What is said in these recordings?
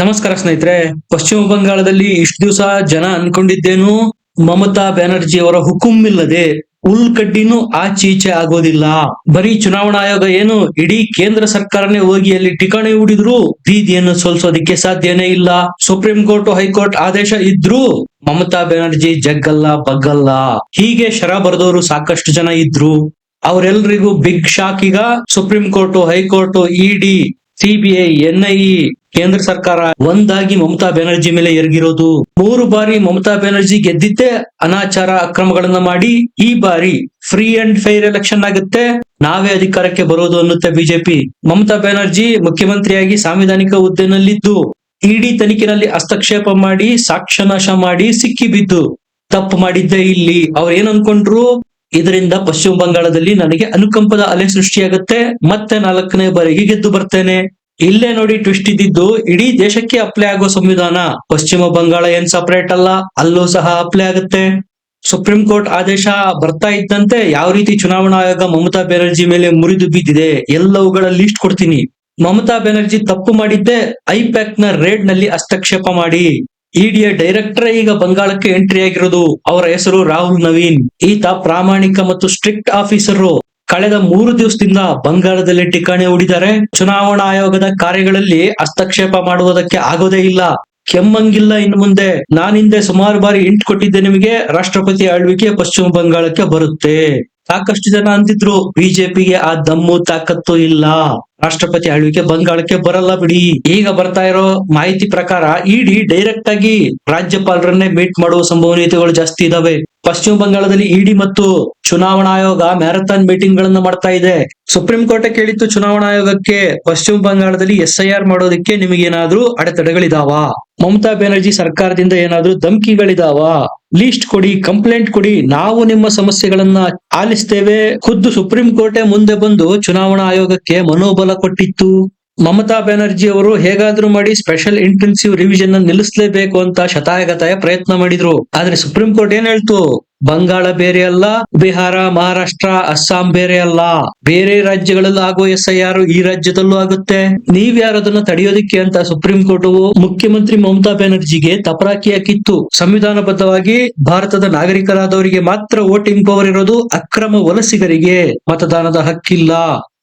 ನಮಸ್ಕಾರ ಸ್ನೇಹಿತರೆ. ಪಶ್ಚಿಮ ಬಂಗಾಳದಲ್ಲಿ ಇಷ್ಟು ದಿವಸ ಜನ ಅನ್ಕೊಂಡಿದ್ದೇನು, ಮಮತಾ ಬ್ಯಾನರ್ಜಿ ಅವರ ಹುಕುಂ ಇಲ್ಲದೆ ಉಲ್ಕಡ್ಡಿನೂ ಆಚೆ ಈಚೆ ಆಗೋದಿಲ್ಲ. ಬರೀ ಚುನಾವಣಾ ಆಯೋಗ ಏನು, ಇಡೀ ಕೇಂದ್ರ ಸರ್ಕಾರನೇ ಹೋಗಿ ಅಲ್ಲಿ ಠಿಕಾಣಿ ಹೂಡಿದ್ರು, ಬೀದಿಯನ್ನು ಸೋಲ್ಸೋದಿಕ್ಕೆ ಸಾಧ್ಯನೇ ಇಲ್ಲ. ಸುಪ್ರೀಂ ಕೋರ್ಟ್, ಹೈಕೋರ್ಟ್ ಆದೇಶ ಇದ್ರು ಮಮತಾ ಬ್ಯಾನರ್ಜಿ ಜಗ್ಗಲ್ಲ, ಬಗ್ಗಲ್ಲ. ಹೀಗೆ ಶರ ಬರೆದವರು ಸಾಕಷ್ಟು ಜನ ಇದ್ರು. ಅವರೆಲ್ಲರಿಗೂ ಬಿಗ್ ಶಾಕ್ ಈಗ. Supreme court, high court ED CBI NIA ಕೇಂದ್ರ ಸರ್ಕಾರ ಒಂದಾಗಿ ಮಮತಾ ಬ್ಯಾನರ್ಜಿ ಮೇಲೆ ಎರಗಿರೋದು. ಮೂರು ಬಾರಿ ಮಮತಾ ಬ್ಯಾನರ್ಜಿ ಗೆದ್ದಿದ್ದೆ ಅನಾಚಾರ ಅಕ್ರಮಗಳನ್ನ ಮಾಡಿ ಈ ಬಾರಿ ಫ್ರೀ ಅಂಡ್ ಫೈರ್ ಎಲೆಕ್ಷನ್ ಆಗುತ್ತೆ. ನಾವೇ ಅಧಿಕಾರಕ್ಕೆ ಬರೋದು ಅನ್ನುತ್ತೆ ಬಿಜೆಪಿ. ಮಮತಾ ಬ್ಯಾನರ್ಜಿ ಮುಖ್ಯಮಂತ್ರಿಯಾಗಿ ಸಾಂವಿಧಾನಿಕ ಹುದ್ದೆನಲ್ಲಿದ್ದು, ಇಡಿ ತನಿಖೆನಲ್ಲಿ ಹಸ್ತಕ್ಷೇಪ ಮಾಡಿ, ಸಾಕ್ಷ್ಯನಾಶ ಮಾಡಿ ಸಿಕ್ಕಿ ಬಿದ್ದು ತಪ್ಪು ಮಾಡಿದ್ದೆ ಇಲ್ಲಿ. ಅವ್ರು ಏನ್ ಅನ್ಕೊಂಡ್ರು? ಇದರಿಂದ ಪಶ್ಚಿಮ ಬಂಗಾಳದಲ್ಲಿ ನನಗೆ ಅನುಕಂಪದ ಅಲೆ ಸೃಷ್ಟಿಯಾಗುತ್ತೆ. ಮತ್ತೆ ನಾಲ್ಕನೇ ಬಾರಿಗೆ ಗೆದ್ದು ಬರ್ತೇನೆ. ಇಲ್ಲೇ ನೋಡಿ ಟ್ವಿಸ್ಟ್ ಇದ್ದಿದ್ದು, ಇಡೀ ದೇಶಕ್ಕೆ ಅಪ್ಲೈ ಆಗೋ ಸಂವಿಧಾನ. ಪಶ್ಚಿಮ ಬಂಗಾಳ ಏನ್ ಸಪರೇಟ್ ಅಲ್ಲ, ಅಲ್ಲೂ ಸಹ ಅಪ್ಲೈ ಆಗುತ್ತೆ. ಸುಪ್ರೀಂ ಕೋರ್ಟ್ ಆದೇಶ ಬರ್ತಾ ಇದ್ದಂತೆ ಯಾವ ರೀತಿ ಚುನಾವಣಾ ಆಯೋಗ ಮಮತಾ ಬ್ಯಾನರ್ಜಿ ಮೇಲೆ ಮುರಿದು ಬಿದ್ದಿದೆ ಎಲ್ಲವುಗಳ ಲಿಸ್ಟ್ ಕೊಡ್ತೀನಿ. ಮಮತಾ ಬ್ಯಾನರ್ಜಿ ತಪ್ಪು ಮಾಡಿದ್ದೆ ಐಪ್ಯಾಕ್ನ ರೇಡ್ನಲ್ಲಿ ಹಸ್ತಕ್ಷೇಪ ಮಾಡಿ. ಇಡಿಯ ಡೈರೆಕ್ಟರ್ ಈಗ ಬಂಗಾಳಕ್ಕೆ ಎಂಟ್ರಿ ಆಗಿರೋದು ಅವರ ಹೆಸರು ರಾಹುಲ್ ನವೀನ್. ಈತ ಪ್ರಾಮಾಣಿಕ ಮತ್ತು ಸ್ಟ್ರಿಕ್ಟ್ ಆಫೀಸರು. ಕಳೆದ ಮೂರು ದಿವಸದಿಂದ ಬಂಗಾಳದಲ್ಲಿ ಠಿಕಾಣಿ ಹೂಡಿದ್ದಾರೆ. ಚುನಾವಣಾ ಆಯೋಗದ ಕಾರ್ಯಗಳಲ್ಲಿ ಹಸ್ತಕ್ಷೇಪ ಮಾಡುವುದಕ್ಕೆ ಆಗೋದೇ ಇಲ್ಲ. ಕೆಮ್ಮಂಗಿಲ್ಲ ಇನ್ನು ಮುಂದೆ. ನಾನಿಂದೆ ಸುಮಾರು ಬಾರಿ ಇಂಟ್ ಕೊಟ್ಟಿದ್ದೆ ನಿಮಗೆ. ರಾಷ್ಟ್ರಪತಿ ಆಳ್ವಿಕೆ ಪಶ್ಚಿಮ ಬಂಗಾಳಕ್ಕೆ ಬರುತ್ತೆ. ಸಾಕಷ್ಟು ಜನ ಅಂತಿದ್ರು ಬಿಜೆಪಿಗೆ ಆ ದಮ್ಮು ತಾಕತ್ತು ಇಲ್ಲ. ರಾಷ್ಟ್ರಪತಿ ಆಳ್ವಿಕೆ ಬಂಗಾಳಕ್ಕೆ ಬರಲ್ಲ ಬಿಡಿ. ಈಗ ಬರ್ತಾ ಇರೋ ಮಾಹಿತಿ ಪ್ರಕಾರ, ಇಡಿ ಡೈರೆಕ್ಟ್ ಆಗಿ ರಾಜ್ಯಪಾಲರನ್ನೇ ಮೀಟ್ ಮಾಡುವ ಸಂಭವನೀಯತೆಗಳು ಜಾಸ್ತಿ ಇದಾವೆ. ಪಶ್ಚಿಮ ಬಂಗಾಳದಲ್ಲಿ ಇಡಿ ಮತ್ತು ಚುನಾವಣಾ ಆಯೋಗ ಮ್ಯಾರಥಾನ್ ಮೀಟಿಂಗ್ ಗಳನ್ನ ಮಾಡ್ತಾ ಇದೆ. ಸುಪ್ರೀಂ ಕೋರ್ಟ್ ಕೇಳಿತ್ತು ಚುನಾವಣಾ ಆಯೋಗಕ್ಕೆ ಪಶ್ಚಿಮ ಬಂಗಾಳದಲ್ಲಿ ಎಸ್ ಐ ಆರ್ ಮಾಡೋದಕ್ಕೆ ನಿಮಗೇನಾದ್ರೂ ಅಡೆತಡೆಗಳಿದಾವ? ಮಮತಾ ಬ್ಯಾನರ್ಜಿ ಸರ್ಕಾರದಿಂದ ಏನಾದ್ರೂ ಧಮ್ಕಿಗಳಿದಾವ? ಲೀಸ್ಟ್ ಕೊಡಿ, ಕಂಪ್ಲೇಂಟ್ ಕೊಡಿ, ನಾವು ನಿಮ್ಮ ಸಮಸ್ಯೆಗಳನ್ನ ಆಲಿಸ್ತೇವೆ. ಖುದ್ದು ಸುಪ್ರೀಂ ಕೋರ್ಟೆ ಮುಂದೆ ಬಂದು ಚುನಾವಣಾ ಆಯೋಗಕ್ಕೆ ಮನೋಬಲ ಕೊಟ್ಟಿತ್ತು. ಮಮತಾ ಬ್ಯಾನರ್ಜಿ ಅವರು ಹೇಗಾದ್ರೂ ಮಾಡಿ ಸ್ಪೆಷಲ್ ಇಂಟೆನ್ಸಿವ್ ರಿವಿಷನ್ ನಿಲ್ಲಿಸಲೇಬೇಕು ಅಂತ ಶತಾಯಗತಾಯ ಪ್ರಯತ್ನ ಮಾಡಿದ್ರು. ಆದ್ರೆ ಸುಪ್ರೀಂ ಕೋರ್ಟ್ ಏನ್ ಹೇಳ್ತು? ಬಂಗಾಳ ಬೇರೆ ಅಲ್ಲ, ಬಿಹಾರ, ಮಹಾರಾಷ್ಟ್ರ, ಅಸ್ಸಾಂ ಬೇರೆ ಅಲ್ಲ. ಬೇರೆ ರಾಜ್ಯಗಳಲ್ಲೂ ಆಗೋ ಎಸ್ ಐ ಆರ್ ಈ ರಾಜ್ಯದಲ್ಲೂ ಆಗುತ್ತೆ. ನೀವ್ ಅದನ್ನ ತಡೆಯೋದಿಕ್ಕೆ ಅಂತ ಸುಪ್ರೀಂ ಕೋರ್ಟ್ ಮುಖ್ಯಮಂತ್ರಿ ಮಮತಾ ಬ್ಯಾನರ್ಜಿಗೆ ತಪರಾಕಿ ಹಾಕಿತ್ತು ಸಂವಿಧಾನಬದ್ಧವಾಗಿ ಭಾರತದ ನಾಗರಿಕರಾದವರಿಗೆ ಮಾತ್ರ ವೋಟಿಂಗ್ ಪವರ್ ಇರೋದು ಅಕ್ರಮ ವಲಸಿಗರಿಗೆ ಮತದಾನದ ಹಕ್ಕಿಲ್ಲ.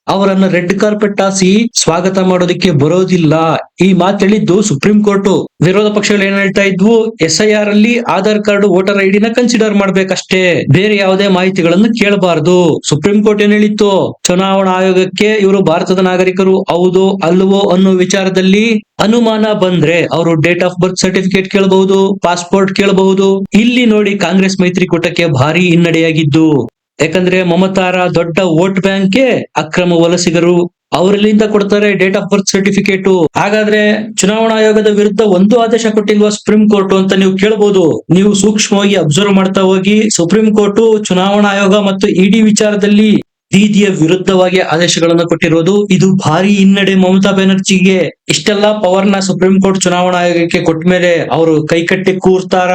ಅವರನ್ನ ರೆಡ್ ಕಾರ್ಪೆಟ್ ಹಾಸಿ ಸ್ವಾಗತ ಮಾಡೋದಕ್ಕೆ ಬರೋದಿಲ್ಲ. ಈ ಮಾತು ಹೇಳಿದ್ದು ಸುಪ್ರೀಂ ಕೋರ್ಟ್. ವಿರೋಧ ಪಕ್ಷಗಳು ಏನ್ ಹೇಳ್ತಾ ಇದ್ವು? ಎಸ್ ಐ ಆರ್ ಅಲ್ಲಿ ಆಧಾರ್ ಕಾರ್ಡ್, ವೋಟರ್ ಐ ನ ಕನ್ಸಿಡರ್ ಮಾಡ್ಬೇಕಷ್ಟೇ. ಬೇರೆ ಯಾವುದೇ ಮಾಹಿತಿಗಳನ್ನು ಕೇಳಬಾರದು. ಸುಪ್ರೀಂ ಕೋರ್ಟ್ ಏನ್ ಹೇಳಿತ್ತು? ಚುನಾವಣಾ ಆಯೋಗಕ್ಕೆ ಇವರು ಭಾರತದ ನಾಗರಿಕರು ಹೌದು ಅಲ್ವೋ ಅನ್ನೋ ವಿಚಾರದಲ್ಲಿ ಅನುಮಾನ ಬಂದ್ರೆ ಅವರು ಡೇಟ್ ಆಫ್ ಬರ್ತ್ ಸರ್ಟಿಫಿಕೇಟ್ ಕೇಳಬಹುದು ಪಾಸ್ಪೋರ್ಟ್ ಕೇಳಬಹುದು. ಇಲ್ಲಿ ನೋಡಿ ಕಾಂಗ್ರೆಸ್ ಮೈತ್ರಿಕೂಟಕ್ಕೆ ಭಾರಿ ಹಿನ್ನಡೆಯಾಗಿದ್ದು. ಯಾಕಂದ್ರೆ ಮಮತಾರ ದೊಡ್ಡ ವೋಟ್ ಬ್ಯಾಂಕ್ಗೆ ಅಕ್ರಮ ವಲಸಿಗರು ಅವರಲ್ಲಿಂದ ಕೊಡ್ತಾರೆ ಡೇಟ್ ಆಫ್ ಬರ್ತ್ ಸರ್ಟಿಫಿಕೇಟ್. ಹಾಗಾದ್ರೆ ಚುನಾವಣಾ ಆಯೋಗದ ವಿರುದ್ಧ ಒಂದು ಆದೇಶ ಕೊಟ್ಟಿಲ್ವಾ ಸುಪ್ರೀಂ ಕೋರ್ಟ್ ಅಂತ ನೀವು ಕೇಳಬಹುದು ನೀವು ಸೂಕ್ಷ್ಮವಾಗಿ ಅಬ್ಸರ್ವ್ ಮಾಡ್ತಾ ಹೋಗಿ ಸುಪ್ರೀಂ ಕೋರ್ಟ್ ಚುನಾವಣಾ ಆಯೋಗ ಮತ್ತು ಇಡಿ ವಿಚಾರದಲ್ಲಿ ದೀದಿಯ ವಿರುದ್ಧವಾಗಿ ಆದೇಶಗಳನ್ನು ಕೊಟ್ಟಿರೋದು ಇದು ಭಾರಿ ಹಿನ್ನಡೆ. ಮಮತಾ ಬ್ಯಾನರ್ಜಿಗೆ ಇಷ್ಟೆಲ್ಲಾ ಪವರ್ನ ಸುಪ್ರೀಂ ಕೋರ್ಟ್ ಚುನಾವಣಾ ಆಯೋಗಕ್ಕೆ ಕೊಟ್ಟ ಮೇಲೆ ಅವರು ಕೈಕಟ್ಟಿ ಕೂರ್ತಾರ?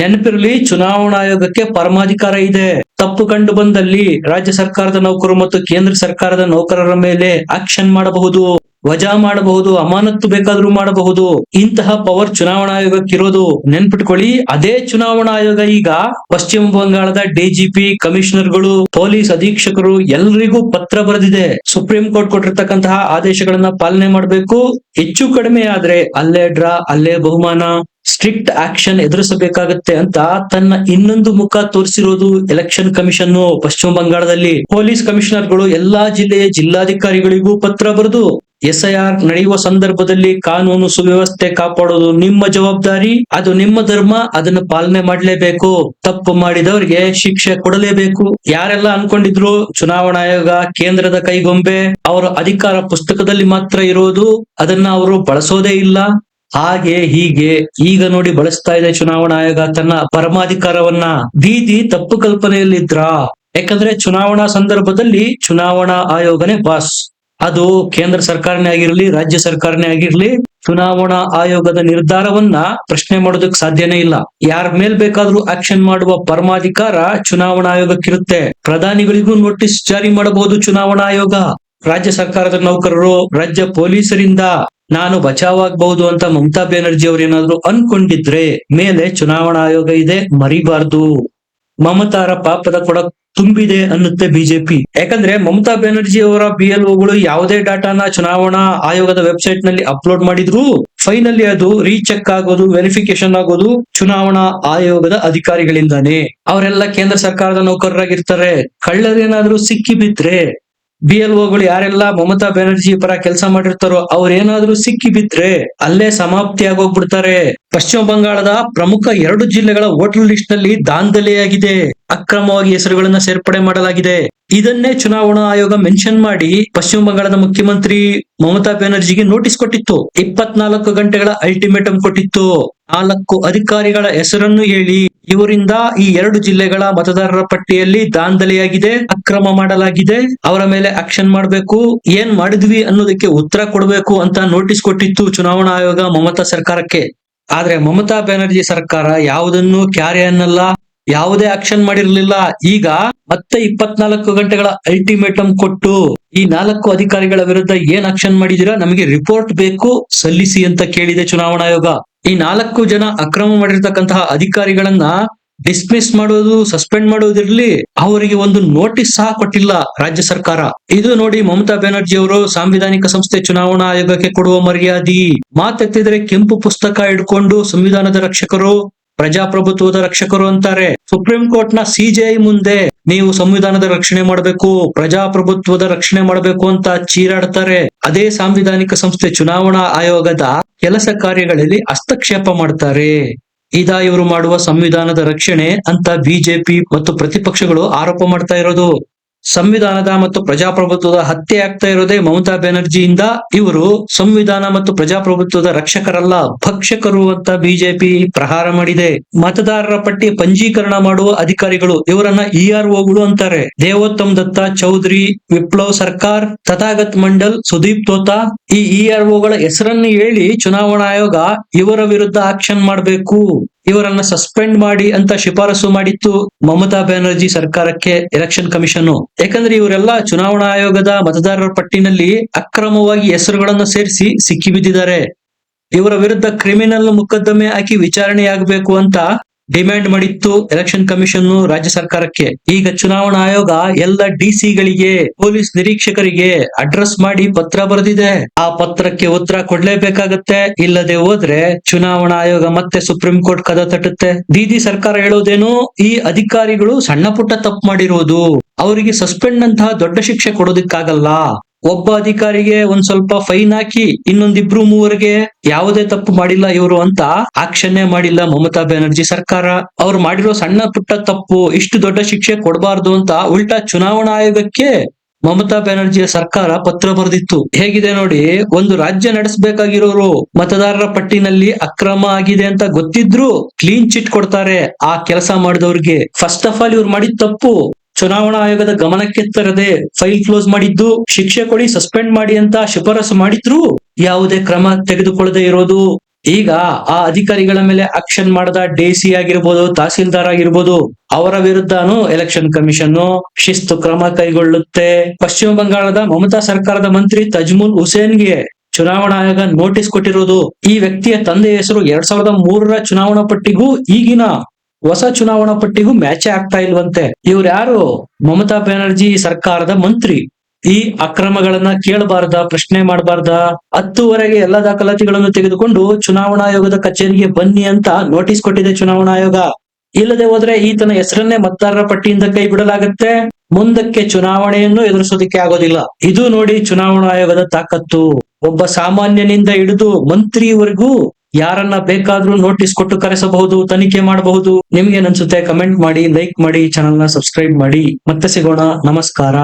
ನೆನಪಿರಲಿ, ಚುನಾವಣಾ ಆಯೋಗಕ್ಕೆ ಪರಮಾಧಿಕಾರ ಇದೆ. ತಪ್ಪು ಕಂಡು ಬಂದಲ್ಲಿ ರಾಜ್ಯ ಸರ್ಕಾರದ ನೌಕರು ಮತ್ತು ಕೇಂದ್ರ ಸರ್ಕಾರದ ನೌಕರರ ಮೇಲೆ ಆಕ್ಷನ್ ಮಾಡಬಹುದು. ವಜಾ ಮಾಡಬಹುದು, ಅಮಾನತ್ತು ಬೇಕಾದ್ರೂ ಮಾಡಬಹುದು, ಇಂತಹ ಪವರ್ ಚುನಾವಣಾ ಆಯೋಗಕ್ಕಿರೋದು ನೆನ್ಪಿಟ್ಕೊಳ್ಳಿ. ಅದೇ ಚುನಾವಣಾ ಆಯೋಗ ಈಗ ಪಶ್ಚಿಮ ಬಂಗಾಳದ ಡಿಜಿಪಿ ಕಮಿಷನರ್ಗಳು, ಪೊಲೀಸ್ ಅಧೀಕ್ಷಕರು ಎಲ್ರಿಗೂ ಪತ್ರ ಬರೆದಿದೆ. ಸುಪ್ರೀಂ ಕೋರ್ಟ್ ಕೊಟ್ಟಿರ್ತಕ್ಕಂತಹ ಆದೇಶಗಳನ್ನ ಪಾಲನೆ ಮಾಡಬೇಕು. ಹೆಚ್ಚು ಕಡಿಮೆ ಆದ್ರೆ ಅಲ್ಲೇ ಡ್ರಾ, ಅಲ್ಲೇ ಬಹುಮಾನ. ಸ್ಟ್ರಿಕ್ಟ್ ಆಕ್ಷನ್ ಎದುರಿಸಬೇಕಾಗುತ್ತೆ ಅಂತ ತನ್ನ ಇನ್ನೊಂದು ಮುಖ ತೋರಿಸಿರೋದು ಎಲೆಕ್ಷನ್ ಕಮಿಷನ್ ಪಶ್ಚಿಮ ಬಂಗಾಳದಲ್ಲಿ. ಪೊಲೀಸ್ ಕಮಿಷನರ್ಗಳು ಎಲ್ಲಾ ಜಿಲ್ಲೆಯ ಜಿಲ್ಲಾಧಿಕಾರಿಗಳಿಗೂ ಪತ್ರ ಬರೆದು, ಎಸ್ಐಆರ್ ನಡೆಯುವ ಸಂದರ್ಭದಲ್ಲಿ ಕಾನೂನು ಸುವ್ಯವಸ್ಥೆ ಕಾಪಾಡೋದು ನಿಮ್ಮ ಜವಾಬ್ದಾರಿ, ಅದು ನಿಮ್ಮ ಧರ್ಮ, ಅದನ್ನ ಪಾಲನೆ ಮಾಡಲೇಬೇಕು. ತಪ್ಪು ಮಾಡಿದವರಿಗೆ ಶಿಕ್ಷೆ ಕೊಡಲೇಬೇಕು. ಯಾರೆಲ್ಲ ಅನ್ಕೊಂಡಿದ್ರು ಚುನಾವಣಾ ಆಯೋಗ, ಕೇಂದ್ರದ ಕೈಗೊಂಬೆ, ಅವರ ಅಧಿಕಾರ ಪುಸ್ತಕದಲ್ಲಿ ಮಾತ್ರ ಇರೋದು, ಅದನ್ನ ಅವರು ಬಳಸೋದೇ ಇಲ್ಲ. ಹಾಗೆ ಹೀಗೆ ಈಗ ನೋಡಿ ಬಳಸ್ತಾ ಇದೆ ಚುನಾವಣಾ ಆಯೋಗ ತನ್ನ ಪರಮಾಧಿಕಾರವನ್ನ ಬೀದಿ ತಪ್ಪು ಕಲ್ಪನೆಯಲ್ಲಿದ್ರ ಯಾಕಂದ್ರೆ ಚುನಾವಣಾ ಸಂದರ್ಭದಲ್ಲಿ ಚುನಾವಣಾ ಆಯೋಗನೇ ಬಾಸ್. ಅದು ಕೇಂದ್ರ ಸರ್ಕಾರನೇ ಆಗಿರ್ಲಿ, ರಾಜ್ಯ ಸರ್ಕಾರನೇ ಆಗಿರ್ಲಿ, ಚುನಾವಣಾ ಆಯೋಗದ ನಿರ್ಧಾರವನ್ನ ಪ್ರಶ್ನೆ ಮಾಡೋದಕ್ಕೆ ಸಾಧ್ಯನೇ ಇಲ್ಲ. ಯಾರ ಮೇಲ್ ಬೇಕಾದ್ರೂ ಆಕ್ಷನ್ ಮಾಡುವ ಪರಮಾಧಿಕಾರ ಚುನಾವಣಾ ಆಯೋಗಕ್ಕಿರುತ್ತೆ. ಪ್ರಧಾನಿಗಳಿಗೂ ನೋಟಿಸ್ ಜಾರಿ ಮಾಡಬಹುದು ಚುನಾವಣಾ ಆಯೋಗ. ರಾಜ್ಯ ಸರ್ಕಾರದ ನೌಕರರು, ರಾಜ್ಯ ಪೊಲೀಸರಿಂದ ನಾನು ಬಚಾವಾಗಬಹುದು ಅಂತ ಮಮತಾ ಬ್ಯಾನರ್ಜಿ ಅವ್ರು ಏನಾದ್ರು ಅನ್ಕೊಂಡಿದ್ರೆ ಮೇಲೆ ಚುನಾವಣಾ ಆಯೋಗ ಇದೆ, ಮರಿಬಾರ್ದು. ಮಮತಾರ ಪಾಪದ ಕೊಡ ತುಂಬಿದೆ ಅನ್ನುತ್ತೆ ಬಿಜೆಪಿ. ಯಾಕಂದ್ರೆ ಮಮತಾ ಬ್ಯಾನರ್ಜಿ ಅವರ ಬಿ ಎಲ್ ಒಗಳು ಯಾವುದೇ ಡಾಟಾನ ಚುನಾವಣಾ ಆಯೋಗದ ವೆಬ್ಸೈಟ್ನಲ್ಲಿ ಅಪ್ಲೋಡ್ ಮಾಡಿದ್ರು, ಫೈನಲಿ ಅದು ರೀಚೆಕ್ ಆಗೋದು ವೆರಿಫಿಕೇಶನ್ ಆಗೋದು ಚುನಾವಣಾ ಆಯೋಗದ ಅಧಿಕಾರಿಗಳಿಂದಾನೆ. ಅವರೆಲ್ಲ ಕೇಂದ್ರ ಸರ್ಕಾರದ ನೌಕರರಾಗಿರ್ತಾರೆ. ಕಳ್ಳರೇನಾದ್ರೂ ಸಿಕ್ಕಿ ಬಿದ್ರೆ ಬಿ ಎಲ್ ಒಗಳು ಯಾರೆಲ್ಲ ಮಮತಾ ಬ್ಯಾನರ್ಜಿ ಪರ ಕೆಲಸ ಮಾಡಿರ್ತಾರೋ ಅವ್ರೇನಾದ್ರೂ ಸಿಕ್ಕಿ ಬಿದ್ರೆ ಅಲ್ಲೇ ಸಮಾಪ್ತಿ ಆಗೋಗ್ಬಿಡ್ತಾರೆ. ಪಶ್ಚಿಮ ಬಂಗಾಳದ ಪ್ರಮುಖ ಎರಡು ಜಿಲ್ಲೆಗಳ ವೋಟರ್ ಲಿಸ್ಟ್ನಲ್ಲಿ ದಾಂಧಲೆಯಾಗಿದೆ. ಅಕ್ರಮವಾಗಿ ಹೆಸರುಗಳನ್ನ ಸೇರ್ಪಡೆ ಮಾಡಲಾಗಿದೆ. ಇದನ್ನೇ ಚುನಾವಣಾ ಆಯೋಗ ಮೆನ್ಷನ್ ಮಾಡಿ ಪಶ್ಚಿಮ ಬಂಗಾಳದ ಮುಖ್ಯಮಂತ್ರಿ ಮಮತಾ ಬ್ಯಾನರ್ಜಿಗೆ ನೋಟಿಸ್ ಕೊಟ್ಟಿತ್ತು. ಇಪ್ಪತ್ನಾಲ್ಕು ಗಂಟೆಗಳ ಅಲ್ಟಿಮೇಟಂ ಕೊಟ್ಟಿತ್ತು. ನಾಲ್ಕು ಅಧಿಕಾರಿಗಳ ಹೆಸರನ್ನು ಹೇಳಿ ಇವರಿಂದ ಈ ಎರಡು ಜಿಲ್ಲೆಗಳ ಮತದಾರರ ಪಟ್ಟಿಯಲ್ಲಿ ದಾಂಧಲೆಯಾಗಿದೆ, ಅಕ್ರಮ ಮಾಡಲಾಗಿದೆ, ಅವರ ಮೇಲೆ ಆಕ್ಷನ್ ಮಾಡಬೇಕು, ಏನ್ ಮಾಡಿದ್ವಿ ಅನ್ನೋದಕ್ಕೆ ಉತ್ತರ ಕೊಡಬೇಕು ಅಂತ ನೋಟಿಸ್ ಕೊಟ್ಟಿತ್ತು ಚುನಾವಣಾ ಆಯೋಗ ಮಮತಾ ಸರ್ಕಾರಕ್ಕೆ. ಆದ್ರೆ ಮಮತಾ ಬ್ಯಾನರ್ಜಿ ಸರ್ಕಾರ ಯಾವುದನ್ನು ಕ್ಯಾರೆ ಅನ್ನಲ್ಲ. ಯಾವುದೇ ಆಕ್ಷನ್ ಮಾಡಿರಲಿಲ್ಲ. ಈಗ ಮತ್ತೆ ಇಪ್ಪತ್ನಾಲ್ಕು ಗಂಟೆಗಳ ಅಲ್ಟಿಮೇಟಂ ಕೊಟ್ಟು ಈ ನಾಲ್ಕು ಅಧಿಕಾರಿಗಳ ವಿರುದ್ಧ ಏನ್ ಆಕ್ಷನ್ ಮಾಡಿದೀರಾ? ನಮಗೆ ರಿಪೋರ್ಟ್ ಬೇಕು, ಸಲ್ಲಿಸಿ ಅಂತ ಕೇಳಿದೆ ಚುನಾವಣಾ ಆಯೋಗ. ಈ ನಾಲ್ಕು ಜನ ಅಕ್ರಮ ಮಾಡಿರ್ತಕ್ಕಂತಹ ಅಧಿಕಾರಿಗಳನ್ನ ಡಿಸ್ಮಿಸ್ ಮಾಡೋದು ಸಸ್ಪೆಂಡ್ ಮಾಡೋದಿರ್ಲಿ ಅವರಿಗೆ ಒಂದು ನೋಟಿಸ್ ಸಹ ಕೊಟ್ಟಿಲ್ಲ ರಾಜ್ಯ ಸರ್ಕಾರ. ಇದು ನೋಡಿ ಮಮತಾ ಬ್ಯಾನರ್ಜಿ ಅವರು ಸಾಂವಿಧಾನಿಕ ಸಂಸ್ಥೆ ಚುನಾವಣಾ ಆಯೋಗಕ್ಕೆ ಕೊಡುವ ಮರ್ಯಾದಿ. ಮಾತೆತ್ತಿದ್ರೆ ಕೆಂಪು ಪುಸ್ತಕ ಹಿಡ್ಕೊಂಡು ಸಂವಿಧಾನದ ರಕ್ಷಕರು ಪ್ರಜಾಪ್ರಭುತ್ವದ ರಕ್ಷಕರು ಅಂತಾರೆ. ಸುಪ್ರೀಂ ಕೋರ್ಟ್ನ ಸಿಜೆಐ ಮುಂದೆ ನೀವು ಸಂವಿಧಾನದ ರಕ್ಷಣೆ ಮಾಡಬೇಕು, ಪ್ರಜಾಪ್ರಭುತ್ವದ ರಕ್ಷಣೆ ಮಾಡಬೇಕು ಅಂತ ಚೀರಾಡ್ತಾರೆ. ಅದೇ ಸಾಂವಿಧಾನಿಕ ಸಂಸ್ಥೆ ಚುನಾವಣಾ ಆಯೋಗದ ಕೆಲಸ ಕಾರ್ಯಗಳಲ್ಲಿ ಹಸ್ತಕ್ಷೇಪ ಮಾಡ್ತಾರೆ. ಇದ ಇವರು ಮಾಡುವ ಸಂವಿಧಾನದ ರಕ್ಷಣೆ ಅಂತ ಬಿಜೆಪಿ ಮತ್ತು ಪ್ರತಿಪಕ್ಷಗಳು ಆರೋಪ ಮಾಡ್ತಾ ಇರೋದು. ಸಂವಿಧಾನದ ಮತ್ತು ಪ್ರಜಾಪ್ರಭುತ್ವದ ಹತ್ಯೆ ಆಗ್ತಾ ಇರೋದೇ ಮಮತಾ ಬ್ಯಾನರ್ಜಿಯಿಂದ. ಇವರು ಸಂವಿಧಾನ ಮತ್ತು ಪ್ರಜಾಪ್ರಭುತ್ವದ ರಕ್ಷಕರಲ್ಲ, ಭಕ್ಷಕರು ಅಂತ ಬಿಜೆಪಿ ಪ್ರಹಾರ ಮಾಡಿದೆ. ಮತದಾರರ ಪಟ್ಟಿ ಪಂಜೀಕರಣ ಮಾಡುವ ಅಧಿಕಾರಿಗಳು ಇವರನ್ನ ಇ ಆರ್ ಒಗಳು ಅಂತಾರೆ. ದೇವೋತ್ತಮ್ ದತ್ತ, ಚೌಧರಿ, ವಿಪ್ಲವ್ ಸರ್ಕಾರ್, ತಥಾಗತ್ ಮಂಡಲ್, ಸುದೀಪ್ ತೋತಾ ಈ ಇ ಆರ್ ಒಗಳ ಹೆಸರನ್ನು ಹೇಳಿ ಚುನಾವಣಾ ಆಯೋಗ ಇವರ ವಿರುದ್ಧ ಆಕ್ಷನ್ ಮಾಡಬೇಕು. ಇವರನ್ನ ಸಸ್ಪೆಂಡ್ ಮಾಡಿ ಅಂತ ಶಿಫಾರಸು ಮಾಡಿತ್ತು ಮಮತಾ ಬ್ಯಾನರ್ಜಿ ಸರ್ಕಾರಕ್ಕೆ ಎಲೆಕ್ಷನ್ ಕಮಿಷನ್ ಯಾಕಂದ್ರೆ ಇವರೆಲ್ಲ ಚುನಾವಣಾ ಆಯೋಗದ ಮತದಾರರ ಪಟ್ಟಿನಲ್ಲಿ ಅಕ್ರಮವಾಗಿ ಹೆಸರುಗಳನ್ನು ಸೇರಿಸಿ ಸಿಕ್ಕಿಬಿದ್ದಿದ್ದಾರೆ. ಇವರ ವಿರುದ್ಧ ಕ್ರಿಮಿನಲ್ ಮೊಕದ್ದಮೆ ಹಾಕಿ ವಿಚಾರಣೆಯಾಗಬೇಕು ಅಂತ ಡಿಮ್ಯಾಂಡ್ ಮಾಡಿತ್ತು ಎಲೆಕ್ಷನ್ ಕಮಿಷನ್ ರಾಜ್ಯ ಸರ್ಕಾರಕ್ಕೆ. ಈಗ ಚುನಾವಣಾ ಆಯೋಗ ಎಲ್ಲ ಡಿಸಿಗಳಿಗೆ ಪೊಲೀಸ್ ನಿರೀಕ್ಷಕರಿಗೆ ಅಡ್ರೆಸ್ ಮಾಡಿ ಪತ್ರ ಬರೆದಿದೆ. ಆ ಪತ್ರಕ್ಕೆ ಉತ್ತರ ಕೊಡ್ಲೇಬೇಕಾಗತ್ತೆ. ಇಲ್ಲದೆ ಹೋದ್ರೆ ಚುನಾವಣಾ ಆಯೋಗ ಮತ್ತೆ ಸುಪ್ರೀಂ ಕೋರ್ಟ್ ಕದ ತಟ್ಟುತ್ತೆ. ದೀದಿ ಸರ್ಕಾರ ಹೇಳೋದೇನು? ಈ ಅಧಿಕಾರಿಗಳು ಸಣ್ಣ ಪುಟ್ಟ ತಪ್ಪು ಮಾಡಿರುವುದು ಅವರಿಗೆ ಸಸ್ಪೆಂಡ್ ನಂತಹ ದೊಡ್ಡ ಶಿಕ್ಷೆ ಕೊಡೋದಕ್ಕಾಗಲ್ಲ. ಒಬ್ಬ ಅಧಿಕಾರಿಗೆ ಒಂದ್ ಸ್ವಲ್ಪ ಫೈನ್ ಹಾಕಿ ಇನ್ನೊಂದಿಬ್ರು ಮೂವರಿಗೆ ಯಾವುದೇ ತಪ್ಪು ಮಾಡಿಲ್ಲ ಇವರು ಅಂತ ಆಕ್ಷನ್ನೇ ಮಾಡಿಲ್ಲ ಮಮತಾ ಬ್ಯಾನರ್ಜಿ ಸರ್ಕಾರ. ಅವ್ರು ಮಾಡಿರೋ ಸಣ್ಣ ಪುಟ್ಟ ತಪ್ಪು, ಇಷ್ಟು ದೊಡ್ಡ ಶಿಕ್ಷೆ ಕೊಡಬಾರ್ದು ಅಂತ ಉಲ್ಟಾ ಚುನಾವಣಾ ಆಯೋಗಕ್ಕೆ ಮಮತಾ ಬ್ಯಾನರ್ಜಿಯ ಸರ್ಕಾರ ಪತ್ರ ಬರೆದಿತ್ತು. ಹೇಗಿದೆ ನೋಡಿ, ಒಂದು ರಾಜ್ಯ ನಡೆಸಬೇಕಾಗಿರೋರು ಮತದಾರರ ಪಟ್ಟಿನಲ್ಲಿ ಅಕ್ರಮ ಆಗಿದೆ ಅಂತ ಗೊತ್ತಿದ್ರು ಕ್ಲೀನ್ ಚಿಟ್ ಕೊಡ್ತಾರೆ ಆ ಕೆಲಸ ಮಾಡಿದವ್ರಿಗೆ. ಫಸ್ಟ್ ಆಫ್ ಆಲ್ ಇವ್ರು ಮಾಡಿದ ತಪ್ಪು. ಚುನಾವಣಾ ಆಯೋಗದ ಗಮನಕ್ಕೆ ತರದೆ ಫೈಲ್ ಕ್ಲೋಸ್ ಮಾಡಿದ್ದು, ಶಿಕ್ಷೆ ಕೊಡಿ, ಸಸ್ಪೆಂಡ್ ಮಾಡಿ ಅಂತ ಶಿಫಾರಸು ಮಾಡಿದ್ರು ಯಾವುದೇ ಕ್ರಮ ತೆಗೆದುಕೊಳ್ಳದೆ ಇರೋದು. ಈಗ ಆ ಅಧಿಕಾರಿಗಳ ಮೇಲೆ ಆಕ್ಷನ್ ಮಾಡದ ಡಿಸಿ ಆಗಿರ್ಬೋದು, ತಹಸೀಲ್ದಾರ್ ಆಗಿರ್ಬೋದು, ಅವರ ವಿರುದ್ಧನೂ ಎಲೆಕ್ಷನ್ ಕಮಿಷನ್ ಶಿಸ್ತು ಕ್ರಮ ಕೈಗೊಳ್ಳುತ್ತೆ. ಪಶ್ಚಿಮ ಬಂಗಾಳದ ಮಮತಾ ಸರ್ಕಾರದ ಮಂತ್ರಿ ತಜ್ಮುಲ್ ಹುಸೇನ್ಗೆ ಚುನಾವಣಾ ಆಯೋಗ ನೋಟಿಸ್ ಕೊಟ್ಟಿರೋದು. ಈ ವ್ಯಕ್ತಿಯ ತಂದೆ ಹೆಸರು ಎರಡ್ ಸಾವಿರದ ಮೂರರ ಚುನಾವಣಾ ಪಟ್ಟಿಗೂ ಈಗಿನ ಹೊಸ ಚುನಾವಣಾ ಪಟ್ಟಿಗೂ ಮ್ಯಾಚ್ ಆಗ್ತಾ ಇಲ್ವಂತೆ. ಇವ್ರು ಯಾರು ಮಮತಾ ಬ್ಯಾನರ್ಜಿ ಸರ್ಕಾರದ ಮಂತ್ರಿ. ಈ ಅಕ್ರಮಗಳನ್ನ ಕೇಳಬಾರ್ದ, ಪ್ರಶ್ನೆ ಮಾಡಬಾರ್ದ, ಹತ್ತುವರೆಗೆ ಎಲ್ಲ ದಾಖಲಾತಿಗಳನ್ನು ತೆಗೆದುಕೊಂಡು ಚುನಾವಣಾ ಆಯೋಗದ ಕಚೇರಿಗೆ ಬನ್ನಿ ಅಂತ ನೋಟಿಸ್ ಕೊಟ್ಟಿದೆ ಚುನಾವಣಾ ಆಯೋಗ. ಇಲ್ಲದೆ ಹೋದ್ರೆ ಈತನ ಹೆಸರನ್ನೇ ಮತದಾರರ ಪಟ್ಟಿಯಿಂದ ಕೈ ಬಿಡಲಾಗತ್ತೆ. ಮುಂದಕ್ಕೆ ಚುನಾವಣೆಯನ್ನು ಎದುರಿಸೋದಿಕ್ಕೆ ಆಗೋದಿಲ್ಲ. ಇದು ನೋಡಿ ಚುನಾವಣಾ ಆಯೋಗದ ತಾಕತ್ತು. ಒಬ್ಬ ಸಾಮಾನ್ಯನಿಂದ ಹಿಡಿದು ಮಂತ್ರಿವರೆಗೂ ಯಾರನ್ನ ಬೇಕಾದ್ರೂ ನೋಟಿಸ್ ಕೊಟ್ಟು ಕರೆಸಬಹುದು, ತನಿಖೆ ಮಾಡಬಹುದು. ನಿಮ್ಗೆ ಅನ್ಸುತ್ತೆ ಕಮೆಂಟ್ ಮಾಡಿ ಲೈಕ್ ಮಾಡಿ ಚಾನಲ್ನ ಸಬ್ಸ್ಕ್ರೈಬ್ ಮಾಡಿ. ಮತ್ತೆ ಸಿಗೋಣ. ನಮಸ್ಕಾರ.